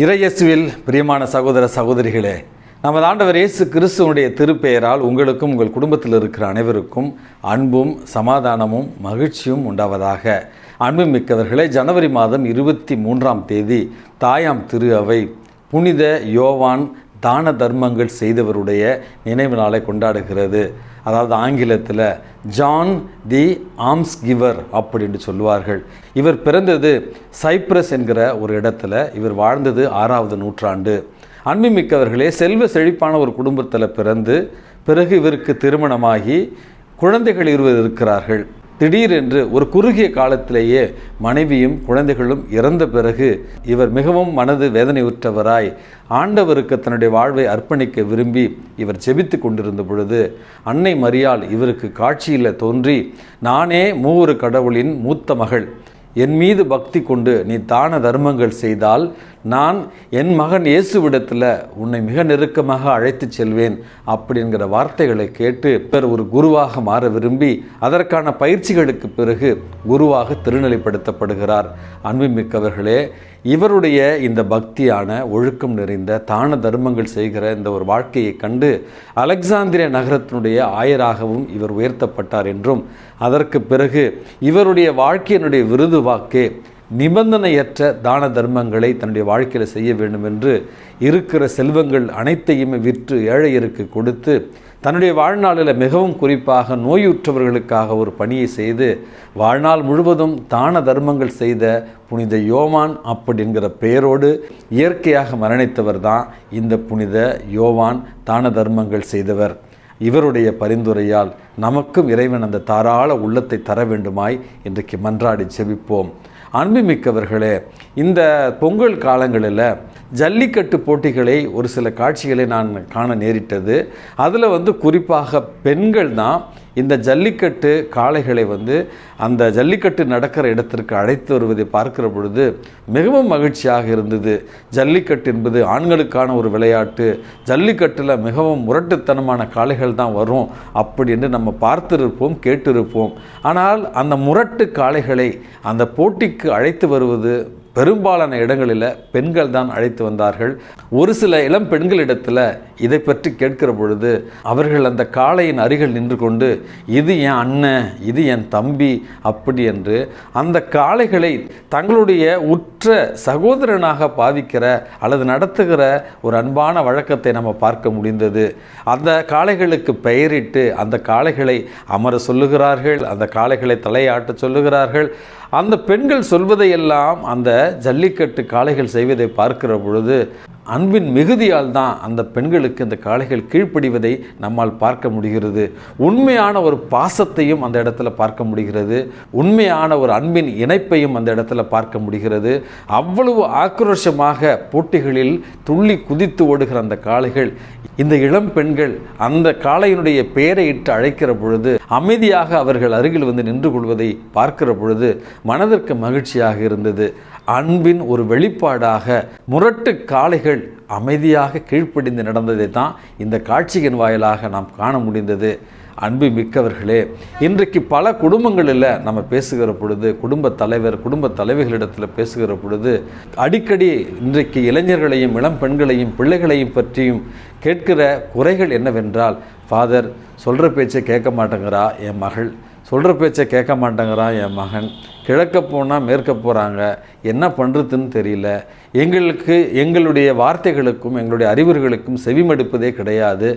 இறையசுவில் பிரியமான சகோதர சகோதரிகளே நமது ஆண்டவர் இயேசு கிறிஸ்துவனுடைய திருப்பெயரால் உங்களுக்கும் உங்கள் குடும்பத்தில் இருக்கிற அனைவருக்கும் அன்பும் சமாதானமும் மகிழ்ச்சியும் உண்டாவதாக. அன்பு மிக்கவர்களே ஜனவரி மாதம் இருபத்தி மூன்றாம் தேதி தாயாம் திரு அவை புனித யோவான் தான தர்மங்கள் செய்தவருடைய நினைவு நாளை கொண்டாடுகிறது. அதாவது ஆங்கிலத்தில் ஜான் தி ஆம்ஸ் கிவர் அப்படின்னு சொல்லுவார்கள். இவர் பிறந்தது சைப்ரஸ் என்கிற ஒரு இடத்துல இவர் வாழ்ந்தது ஆறாவது நூற்றாண்டு. அன்புமிக்கவர்களே செல்வ செழிப்பான ஒரு குடும்பத்தில் பிறந்து பிறகு இவருக்கு திருமணமாகி குழந்தைகள் இருவர் இருக்கிறார்கள். திடீரென்று ஒரு குறுகிய காலத்திலேயே மனைவியும் குழந்தைகளும் இறந்த பிறகு இவர் மிகவும் மனது வேதனையுற்றவராய் ஆண்டவருக்கு தன்னுடைய வாழ்வை அர்ப்பணிக்க விரும்பி இவர் ஜெபித்து கொண்டிருந்த பொழுது அன்னை மரியாள் இவருக்கு காட்சியில் தோன்றி நானே மூவரு கடவுளின் மூத்த மகள். என் மீது பக்தி கொண்டு நீ தான தர்மங்கள் செய்தால் நான் என் மகன் இயேசுவிடத்தில் உன்னை மிக நெருக்கமாக அழைத்துச் செல்வேன் அப்படிங்கிற வார்த்தைகளை கேட்டு இவர் ஒரு குருவாக மாற விரும்பி அதற்கான பயிற்சிகளுக்கு பிறகு குருவாக திருநிலைப்படுத்தப்படுகிறார். அன்புமிக்கவர்களே இவருடைய இந்த பக்தியான ஒழுக்கம் நிறைந்த தான தர்மங்கள் செய்கிற இந்த ஒரு வாழ்க்கையை கண்டு அலெக்சாந்திரிய நகரத்தினுடைய ஆயராகவும் இவர் உயர்த்தப்பட்டார் என்றும் அதற்கு பிறகு இவருடைய வாழ்க்கையினுடைய விருது வாக்கே நிபந்தனையற்ற தான தர்மங்களை தன்னுடைய வாழ்க்கையில் செய்ய வேண்டும் என்று இருக்கிற செல்வங்கள் அனைத்தையுமே விற்று ஏழையருக்கு கொடுத்து தன்னுடைய வாழ்நாளில் மிகவும் குறிப்பாக நோயுற்றவர்களுக்காக ஒரு பணியை செய்து வாழ்நாள் முழுவதும் தான தர்மங்கள் செய்த புனித யோவான் அப்படிங்கிற பெயரோடு இயற்கையாக மரணித்தவர் தான் இந்த புனித யோவான் தான தர்மங்கள் செய்தவர். இவருடைய பரிந்துரையால் நமக்கும் இறைவன் அந்த தாராள உள்ளத்தை தர வேண்டுமாய் இன்றைக்கு மன்றாடி செவிப்போம் அன்புமிக்கவர்களே இந்த பொங்கல் காலங்களில் ஜல்லிக்கட்டு போட்டிகளை ஒரு சில காட்சிகளை நான் காண நேரிட்டது. அதில் வந்து குறிப்பாக பெண்கள் தான் இந்த ஜல்லிக்கட்டு காளைகளை வந்து அந்த ஜல்லிக்கட்டு நடக்கிற இடத்திற்கு அழைத்து வருவதை பார்க்கிற பொழுது மிகவும் மகிழ்ச்சியாக இருந்தது. ஜல்லிக்கட்டு என்பது ஆண்களுக்கான ஒரு விளையாட்டு. ஜல்லிக்கட்டில் மிகவும் முரட்டுத்தனமான காளைகள் தான் வரும் அப்படின்னு நம்ம பார்த்திருப்போம் கேட்டிருப்போம். ஆனால் அந்த முரட்டு காளைகளை அந்த போட்டிக்கு அழைத்து வருவது பெரும்பாலான இடங்களில் பெண்கள் தான் அழைத்து வந்தார்கள். ஒரு சில இளம் பெண்களிடத்தில் இதை பற்றி கேட்கிற பொழுது அவர்கள் அந்த காளையின் அருகில் நின்று கொண்டு இது என் அண்ணன் இது என் தம்பி அப்படி என்று அந்த காளைகளை தங்களுடைய உற்ற சகோதரனாக பாவிக்கிற அல்லது நடத்துகிற ஒரு அன்பான வழக்கத்தை நம்ம பார்க்க முடிந்தது. அந்த காளைகளுக்கு பெயரிட்டு அந்த காளைகளை அமர சொல்லுகிறார்கள் அந்த காளைகளை தலையாட்ட சொல்லுகிறார்கள். அந்த பெண்கள் சொல்வதையெல்லாம் அந்த ஜல்லிக்கட்டு காளைகள் செய்வதை பார்க்கிற பொழுது அன்பின் மிகுதியால் தான் அந்த பெண்களுக்கு இந்த காளைகள் கீழ்ப்படிவதை நம்மால் பார்க்க முடிகிறது. உண்மையான ஒரு பாசத்தையும் அந்த இடத்துல பார்க்க முடிகிறது. உண்மையான ஒரு அன்பின் இணைப்பையும் அந்த இடத்துல பார்க்க முடிகிறது. அவ்வளவு ஆக்ரோஷமாக போட்டிகளில் துள்ளி குதித்து ஓடுகிற அந்த காளைகள் இந்த இளம் பெண்கள் அந்த காளையினுடைய பெயரை இட்டு அழைக்கிற பொழுது அமைதியாக அவர்கள் அருகில் வந்து நின்று கொள்வதை பார்க்கிற பொழுது மனதிற்கு மகிழ்ச்சியாக இருந்தது. அன்பின் ஒரு வெளிப்பாடாக முரட்டு காளைகள் அமைதியாக கீழ்ப்படிந்து நடந்ததை தான் இந்த காட்சியின் வாயிலாக நாம் காண முடிந்தது. அன்பு மிக்கவர்களே இன்றைக்கு பல குடும்பங்களில் நம்ம பேசுகிற பொழுது குடும்ப தலைவர் குடும்ப தலைவிகளிடத்தில் பேசுகிற பொழுது அடிக்கடி இன்றைக்கு இளைஞர்களையும் இளம் பெண்களையும் பிள்ளைகளையும் பற்றியும் கேட்கிற குறைகள் என்னவென்றால் ஃபாதர் சொல்கிற பேச்சை கேட்க மாட்டேங்கிறா என் மகள். சொல்கிற பேச்சை கேட்க மாட்டேங்கிறான் என் மகன். கிழக்க போனால் மேற்க போகிறாங்க என்ன பண்ணுறதுன்னு தெரியல. எங்களுக்கு எங்களுடைய வார்த்தைகளுக்கும் எங்களுடைய அறிவுர்களுக்கும் செவிமடுப்பதே கிடையாது.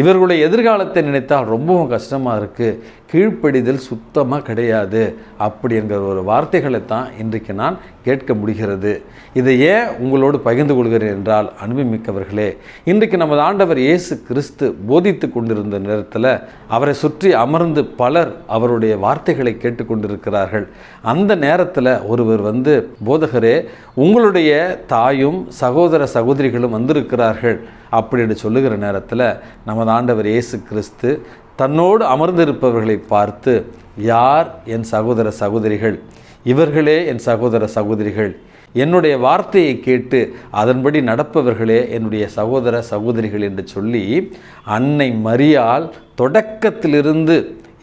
இவர்களுடைய எதிர்காலத்தை நினைத்தால் ரொம்பவும் கஷ்டமாக இருக்குது கீழ்ப்படிதல் சுத்தமாக கிடையாது. அப்படிங்கிற ஒரு வார்த்தைகளை தான் இன்றைக்கு நான் கேட்க முடிகிறது. இதை ஏன் உங்களோடு பகிர்ந்து கொள்கிறேன் என்றால் அனுபவமிக்கவர்களே இன்றைக்கு நமது ஆண்டவர் இயேசு கிறிஸ்து போதித்து கொண்டிருந்த நேரத்தில் அவரை சுற்றி அமர்ந்து பலர் அவருடைய வார்த்தைகளை கேட்டுக்கொண்டிருக்கிறார்கள் அந்த நேரத்தில் ஒருவர் வந்து போதகரே உங்களுடைய தாயும் சகோதர சகோதரிகளும் வந்திருக்கிறார்கள் அப்படின்னு சொல்லுகிற நேரத்தில் நமது ஆண்டவர் இயேசு கிறிஸ்து தன்னோடு அமர்ந்திருப்பவர்களை பார்த்து யார் என் சகோதர சகோதரிகள்? இவர்களே என் சகோதர சகோதரிகள். என்னுடைய வார்த்தையை கேட்டு அதன்படி நடப்பவர்களே என்னுடைய சகோதர சகோதரிகள் என்று சொல்லி அன்னை மரியால் தொடக்கத்திலிருந்து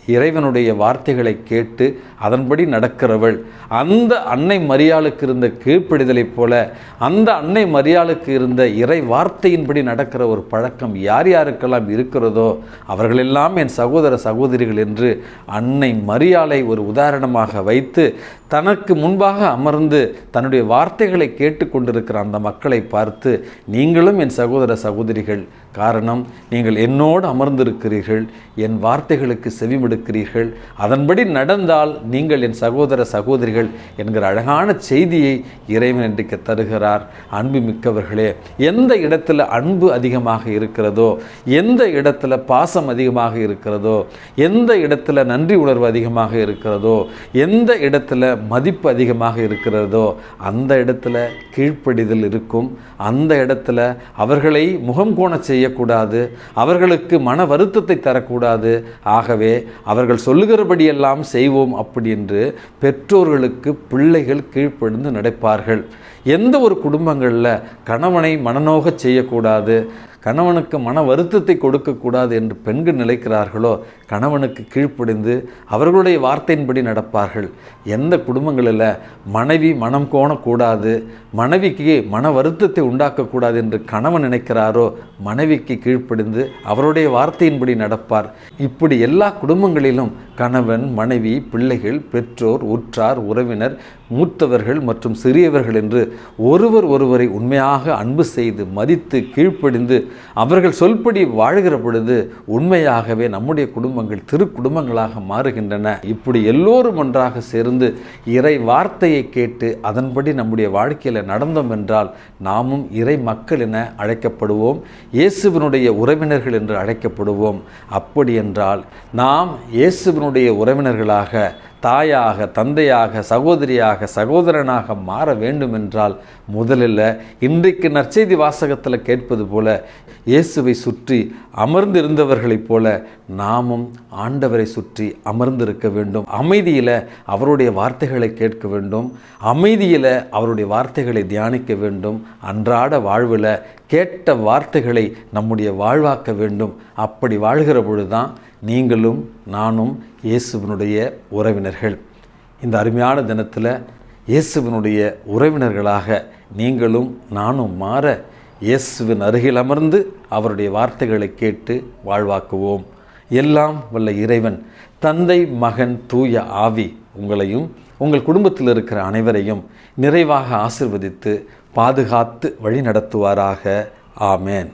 இறைவனுடைய வார்த்தைகளை கேட்டு அதன்படி நடக்கிறவள். அந்த அன்னை மரியாளுக்கு இருந்த கீழ்ப்படிதலைப் போல அந்த அன்னை மரியாளுக்கு இருந்த இறை வார்த்தையின்படி நடக்கிற ஒரு பழக்கம் யார் யாருக்கெல்லாம் இருக்கிறதோ அவர்களெல்லாம் என் சகோதர சகோதரிகள் என்று அன்னை மரியாளை ஒரு உதாரணமாக வைத்து தனக்கு முன்பாக அமர்ந்து தன்னுடைய வார்த்தைகளை கேட்டுக்கொண்டிருக்கிற அந்த மக்களை பார்த்து நீங்களும் என் சகோதர சகோதரிகள் காரணம் நீங்கள் என்னோடு அமர்ந்திருக்கிறீர்கள் என் வார்த்தைகளுக்கு செவிமடுக்கிறீர்கள். அதன்படி நடந்தால் நீங்கள் என் சகோதர சகோதரிகள் என்கிற அழகான செய்தியை இறைவன் இன்றைக்கு தருகிறார். அன்பு மிக்கவர்களே எந்த இடத்துல அன்பு அதிகமாக இருக்கிறதோ எந்த இடத்துல பாசம் அதிகமாக இருக்கிறதோ எந்த இடத்துல நன்றி உணர்வு அதிகமாக இருக்கிறதோ எந்த இடத்துல மதிப்பு அதிகமாக இருக்கிறதோ அந்த இடத்துல கீழ்ப்படிதல் இருக்கும். அந்த இடத்துல அவர்களை முகம் கோண செய்யக்கூடாது அவர்களுக்கு மன வருத்தத்தை தரக்கூடாது. ஆகவே அவர்கள் சொல்லுகிறபடியெல்லாம் செய்வோம் அப்படி என்று பெற்றோர்களுக்கு பிள்ளைகள் கீழ்ப்படிந்து நடப்பார்கள். எந்த ஒரு குடும்பங்களில் கணவனை மனநோக செய்யக்கூடாது. கணவனுக்கு மன வருத்தத்தை கொடுக்கக்கூடாது என்று பெண்கள் நினைக்கிறார்களோ கணவனுக்கு கீழ்ப்படிந்து அவர்களுடைய வார்த்தையின்படி நடப்பார்கள். எந்த குடும்பங்களில் மனைவி மனம் கோணக்கூடாது மனைவிக்கு மன வருத்தத்தை உண்டாக்கக்கூடாது என்று கணவன் நினைக்கிறாரோ மனைவிக்கு கீழ்ப்படிந்து அவருடைய வார்த்தையின்படி நடப்பார். இப்படி எல்லா குடும்பங்களிலும் கணவன் மனைவி பிள்ளைகள் பெற்றோர் உற்றார் உறவினர் மூத்தவர்கள் மற்றும் சிறியவர்கள் என்று ஒருவர் ஒருவரை உண்மையாக அன்பு செய்து மதித்து கீழ்ப்படிந்து அவர்கள் சொல்படி வாழ்கிற பொழுது உண்மையாகவே நம்முடைய குடும்பங்கள் திருக்குடும்பங்களாக மாறுகின்றன. இப்படி எல்லோரும் ஒன்றாக சேர்ந்து இறை வார்த்தையை கேட்டு அதன்படி நம்முடைய வாழ்க்கையில் நடந்தோம் என்றால் நாமும் இறை மக்கள் என அழைக்கப்படுவோம். இயேசுவனுடைய உறவினர்கள் என்று அழைக்கப்படுவோம். அப்படி என்றால் நாம் இயேசுவினுடைய உறவினர்களாக தாயாக தந்தையாக சகோதரியாக சகோதரனாக மாற வேண்டுமென்றால் முதலில் இன்றைக்கு நற்செய்தி வாசகத்தில் கேட்பது போல இயேசுவை சுற்றி அமர்ந்திருந்தவர்களைப் போல நாமும் ஆண்டவரை சுற்றி அமர்ந்திருக்க வேண்டும். அமைதியில் அவருடைய வார்த்தைகளை கேட்க வேண்டும். அமைதியில் அவருடைய வார்த்தைகளை தியானிக்க வேண்டும். அன்றாட வாழ்வில் கேட்ட வார்த்தைகளை நம்முடைய வாழ்வாக்க வேண்டும். அப்படி வாழ்கிற பொழுதுதான் நீங்களும் நானும் இயேசுவினுடைய உறவினர்கள். இந்த அருமையான தினத்தில் இயேசுவினுடைய உறவினர்களாக நீங்களும் நானும் மாற இயேசுவின் அருகில் அமர்ந்து அவருடைய வார்த்தைகளை கேட்டு வாழ்வாக்குவோம். எல்லாம் வல்ல இறைவன் தந்தை மகன் தூய ஆவி உங்களையும் உங்கள் குடும்பத்தில் இருக்கிற அனைவரையும் நிறைவாக ஆசிர்வதித்து பாதுகாத்து வழி நடத்துவாராக ஆமேன்.